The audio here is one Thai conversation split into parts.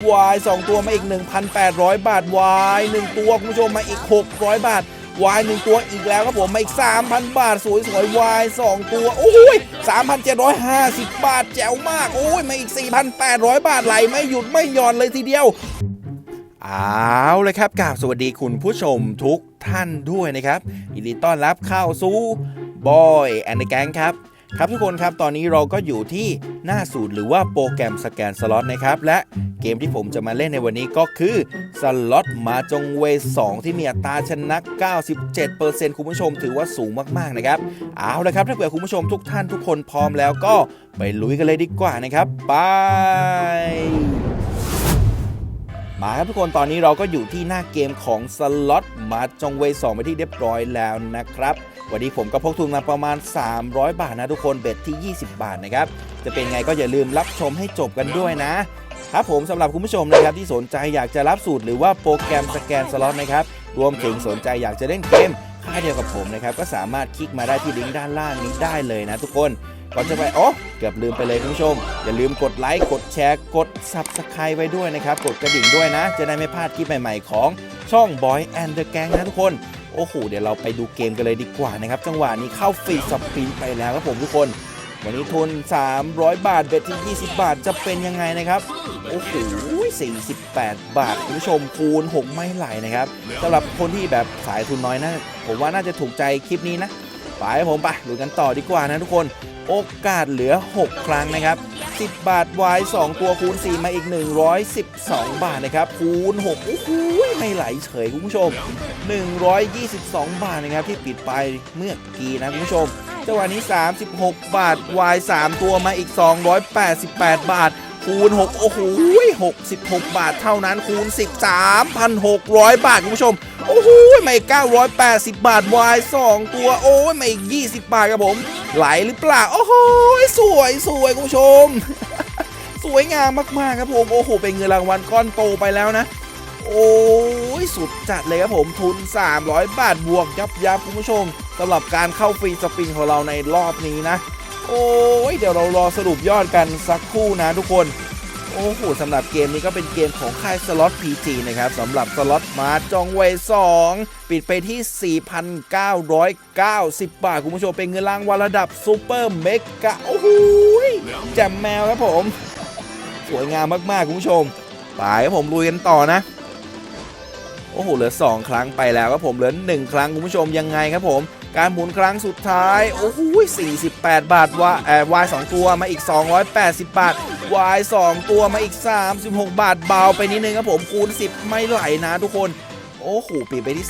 วาย 2 ตัวมาอีก 1,800 บาทวาย 1 ตัวคุณผู้ชมมาอีก 600 บาทวาย1ตัวอีกแล้วครับผมมาอีก 3,000 บาท สวยสวยวาย2ตัว โอ้ย3,750 บาทแจ๋วมาก โอ้ยมาอีก 4,800 บาทไหลไม่หยุดไม่หย่อนเลยทีเดียวเอาเลยครับกราบสวัสดีคุณผู้ชมทุกท่านด้วยนะครับยินดีต้อนรับเข้าสู่บอยแอนด์แกงครับ ครับทุกคนครับตอนนี้เราก็อยู่ที่หน้าสูตรหรือว่าโปรแกรมสแกนสล็อตนะครับและเกมที่ผมจะมาเล่นในวันนี้ก็คือสล็อตมาจงเว2ที่มีอัตราชนะ 97%คุณผู้ชมถือว่าสูงมากๆนะครับเอาละครับถ้าเผื่อคุณผู้ชมทุกท่านทุกคนพร้อมแล้วก็ไปลุยกันเลยดีกว่านะครับไปมาครับทุกคนตอนนี้เราก็อยู่ที่หน้าเกมของสล็อตมาจงเวสองไปที่เรียบร้อยแล้วนะครับ วันนี้ผมก็พกทุนมาประมาณ 300 บาทนะทุกคนเบ็ดที่ 20 บาทนะครับ จะเป็นไงก็อย่าลืมรับชมให้จบกันด้วยนะครับผมสำหรับคุณผู้ชมนะครับที่สนใจอยากจะรับสูตรหรือว่าโปรแกรมสแกนสล็อตนะครับรวมถึงสนใจอยากจะเล่นเกมค่ายเดียวกับผมนะครับก็สามารถคลิกมาได้ที่ลิงก์ด้านล่างนี้ได้เลยนะทุกคนก่อนจะไปอ๋อเกือบลืมไปเลยคุณผู้ชม อย่าลืมกดไลค์กดแชร์กด Subscribe ไว้ด้วยนะครับ กดกระดิ่งด้วยนะ จะได้ไม่พลาดคลิปใหม่ ๆ ของช่อง Boy and the Gang นะทุกคน โอ้โหเดี๋ยวเราไปดูเกมกันเลยดีกว่านะครับ จังหวะนี้เข้าฟรีสปินไปแล้วครับผมทุกคน วันนี้ทุน 300 บาทเบ็ดที่ 20 บาทจะเป็นยังไงนะครับ โอ้โห48 บาทคุณผู้ชมคูณ 6 ไม่ไหลนะครับสำหรับคนที่แบบสายทุนน้อยนะผมว่าน่าจะถูกใจคลิปนี้นะไปผมไปลุยกันต่อดีกว่านะทุกคน โอกาสเหลือ 6 ครั้งนะครับ 10 บาทวาย2ตัวคูณ 4 มาอีก 112 บาทนะครับ คูณ6โอ้โหไม่ไหลเฉยคุณผู้ชม 122 บาทนะครับที่ปิดไปเมื่อกี้นะคุณผู้ชมจังหวะนี้ 36 บาทวาย3ตัวมาอีก 288 บาทคูณ 6 โอ้โห66 บาทเท่านั้นคูณ 13,600 บาท คุณผู้ชม โอ้โหไม่ 980 บาท วาย 2 ตัว โอ้ยไม่อีก20 บาทครับผม ไหลหรือเปล่า โอ้โหสวยสวยคุณผู้ชม สวยงามมาก ๆ ครับผม โอ้โห เป็นเงินรางวัลก้อนโตไปแล้วนะ โอ้ยสุดจัดเลยครับผมทุน 300 บาทบวกยับยับคุณผู้ชมสำหรับการเข้าฟรีสปินของเราในรอบนี้นะ โอ้ยเดี๋ยวเรารอสรุปยอดกันสักครู่นะทุกคน โอ้โหสำหรับเกมนี้ก็เป็นเกมของค่ายสล็อต PG นะครับสำหรับสล็อตมาจองเว2ปิดไปที่ 4,990 บาท คุณผู้ชมเป็นเงินรางวัลระดับซูเปอร์เมกะโอ้โหยแจ่มแมวครับผม สวยงามมากๆ คุณผู้ชม ไปครับผมลุยกันต่อนะ โอ้โหเหลือ 2 ครั้งไปแล้วครับผมเหลือ 1 ครั้งคุณผู้ชมยังไงครับผม การหมุนครั้งสุดท้าย โอ้โห48 บาทว่าแอบวาย2ตัวมาอีก 280 บาทวาย2ตัวมาอีก 36 บาทเบาไปนิดนึงครับผมคูณ 10 ไม่ไหลนะทุกคน โอ้โหปิดไปที่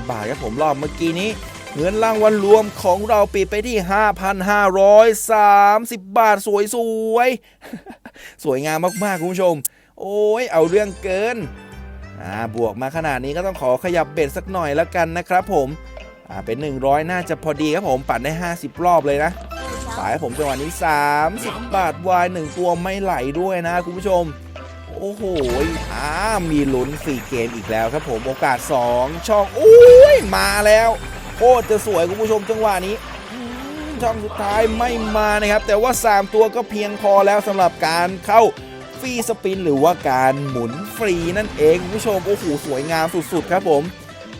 364 บาทครับผมรอบเมื่อกี้นี้เงินรางวัลรวมของเราปิดไปที่ 5,530 บาทสวยสวยๆสวยงามมากๆ คุณผู้ชม โอ้ย เอาเรื่องเกิน อ่าบวกมาขนาดนี้ก็ต้องขอขยับเบ็ดสักหน่อยแล้วกันนะครับผมอ่าเป็น 100 น่าจะพอดีครับผมปั่นได้ 50 รอบเลยนะสายผมจังหวะนี้ 30 บาทวาย1ตัวไม่ไหลด้วยนะคุณผู้ชม โอ้โหอ่ามีลุ้นฟรีเกมอีกแล้วครับผมโอกาส 2 ช่องอุ้ยมาแล้วโคตรจะสวยคุณผู้ชมจังหวะนี้ช่องสุดท้ายไม่มานะครับ แต่ว่า 3 ตัวก็เพียงพอแล้วสำหรับการเข้า ฟรีสปินหรือว่าการหมุนฟรีนั่นเองคุณผู้ชม โอ้โห สวยงามสุดๆ ครับผม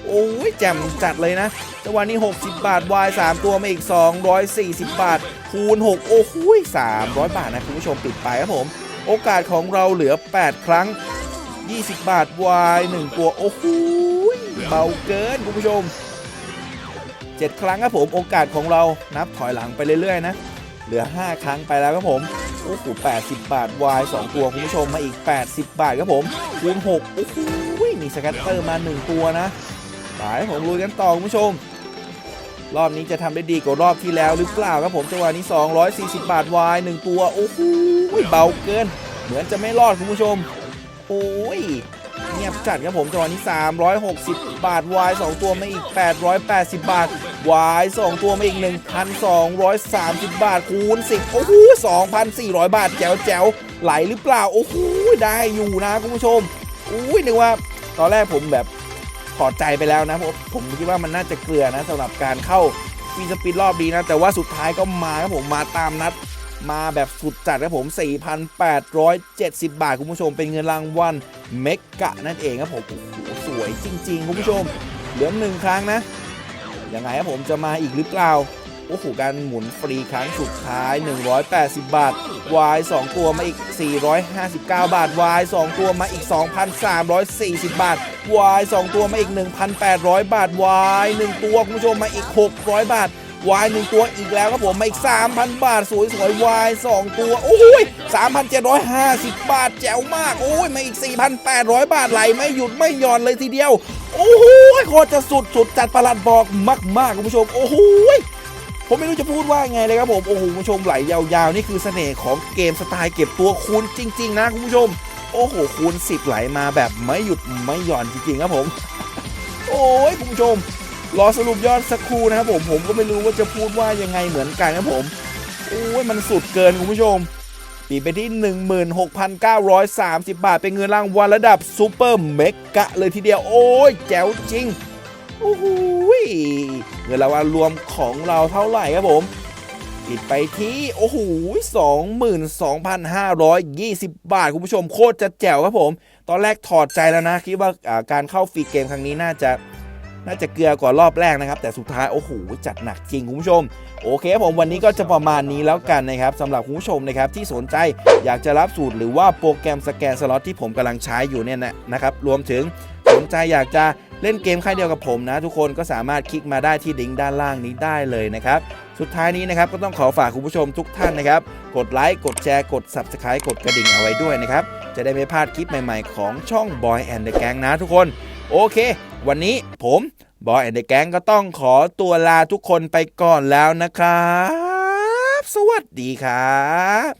โอ้ยแจ่มจัดเลยนะจังหวะนี้ 60 บาทวาย3ตัวมาอีก 240 บาท คูณ 6 โอ้โห300 บาทนะคุณผู้ชมปิดไปครับผม โอกาสของเราเหลือ 8 ครั้ง 20 บาทวาย1ตัว โอ้โหเบาเกินคุณผู้ชม 7 ครั้งครับผม โอกาสของเรานับถอยหลังไปเรื่อยๆนะ เหลือ 5 ครั้งไปแล้วครับผม โอ้โห80 บาทวาย2ตัวคุณผู้ชมมาอีก 80 บาทครับผมคูณ6โอ้โหมีสแกตเตอร์มา 1 ตัวนะไปให้ผมลุยกันต่อคุณผู้ชม รอบนี้จะทำได้ดีกว่ารอบที่แล้วหรือเปล่าครับผมจังหวะนี้ 240 บาทวาย1ตัวโอ้โหเบาเกิน เหมือนจะไม่รอดคุณผู้ชมโอ้ยเงียบจัดครับผมจังหวะนี้ 360 บาทวาย2ตัวมาอีก 880 บาท วาย 2 ตัวมาอีก 1,230 บาทคูณ 10 โอ้โห 2,400 บาท แจ๋วแจ๋วไหลหรือเปล่า โอ้โห ได้อยู่นะคุณผู้ชม อุ้ยนึกว่าตอนแรกผมแบบถอดใจไปแล้วนะ ผมผมคิดว่ามันน่าจะเกลือนะสำหรับการเข้าฟีสปินรอบนี้นะ แต่ว่าสุดท้ายก็มาครับผมมาตามนัดมาแบบสุดจัดครับผม 4,870 บาท คุณผู้ชม เป็นเงินรางวัลเมกะนั่นเองครับผมโอ้โหสวยจริง ๆ คุณผู้ชม เหลือหนึ่งครั้งนะ ยังไงครับผมจะมาอีกหรือเปล่า โอ้โห การหมุนฟรีครั้งสุดท้าย 180 บาท Y 2 ตัวมาอีก 459 บาท Y 2 ตัวมาอีก 2,340 บาท Y 2 ตัวมาอีก 1,800 บาท Y 1 ตัวคุณผู้ชมมาอีก 600 บาท Y 1ตัวอีกแล้วครับผมมาอีก 3,000 บาท สวยๆ Y 2ตัวโอ้ย3,750 บาทแจ๋วมากโอ้ยมาอีก 4,800 บาทไหลไม่หยุดไม่หย่อนเลยทีเดียว โอ้โหโคตรจะสุดสุดจัดประหลัดบอกมากๆคุณผู้ชม โอ้โหผมไม่รู้จะพูดว่าไงเลยครับผมโอ้โหคุณผู้ชมไหลยาวๆ นี่คือเสน่ห์ของเกมสไตล์เก็บตัวคูณจริง ๆ นะคุณผู้ชม โอ้โหคูณ10 ไหลมาแบบไม่หยุดไม่หย่อนจริงๆครับผม โอ้ยคุณผู้ชม รอสรุปยอดสักครู่นะครับผมผมก็ไม่รู้ว่าจะพูดว่ายังไงเหมือนกันครับผมโอ้ยมันสุดเกินคุณผู้ชมปีไปที่ 16,930 บาท เป็นเงินรางวัลระดับซูเปอร์เมกะเลยทีเดียวโอ้ยแจ๋วจริงโอ้โหเงินรางวัลรวมของเราเท่าไหร่ครับผมปิดไปที่โอ้โห22,520 บาท คุณผู้ชมโคตรจะแจ๋วครับผม ตอนแรกถอดใจแล้วนะ คิดว่าการเข้าฟรีเกมครั้งนี้น่าจะ น่าจะเกลือกว่ารอบแรกนะครับ แต่สุดท้าย โอ้โห จัดหนักจริงคุณผู้ชม โอเคผมวันนี้ก็จะประมาณนี้แล้วกันนะครับสำหรับคุณผู้ชมนะครับที่สนใจอยากจะรับสูตรหรือว่าโปรแกรมสแกนสล็อตที่ผมกำลังใช้อยู่เนี่ยนะนะครับรวมถึงสนใจอยากจะเล่นเกมค่ายเดียวกับผมนะ ทุกคนก็สามารถคลิกมาได้ที่ลิงก์ด้านล่างนี้ได้เลยนะครับ สุดท้ายนี้นะครับก็ต้องขอฝากคุณผู้ชมทุกท่านนะครับ กดไลค์กดแชร์กด Subscribe กดกระดิ่งเอาไว้ด้วยนะครับ จะได้ไม่พลาดคลิปใหม่ๆของช่อง Boy and the Gang นะทุกคน โอเค วันนี้ผมบอยแอนด์แก๊งก็ต้องขอตัวลาทุกคนไปก่อนแล้วนะครับ สวัสดีครับ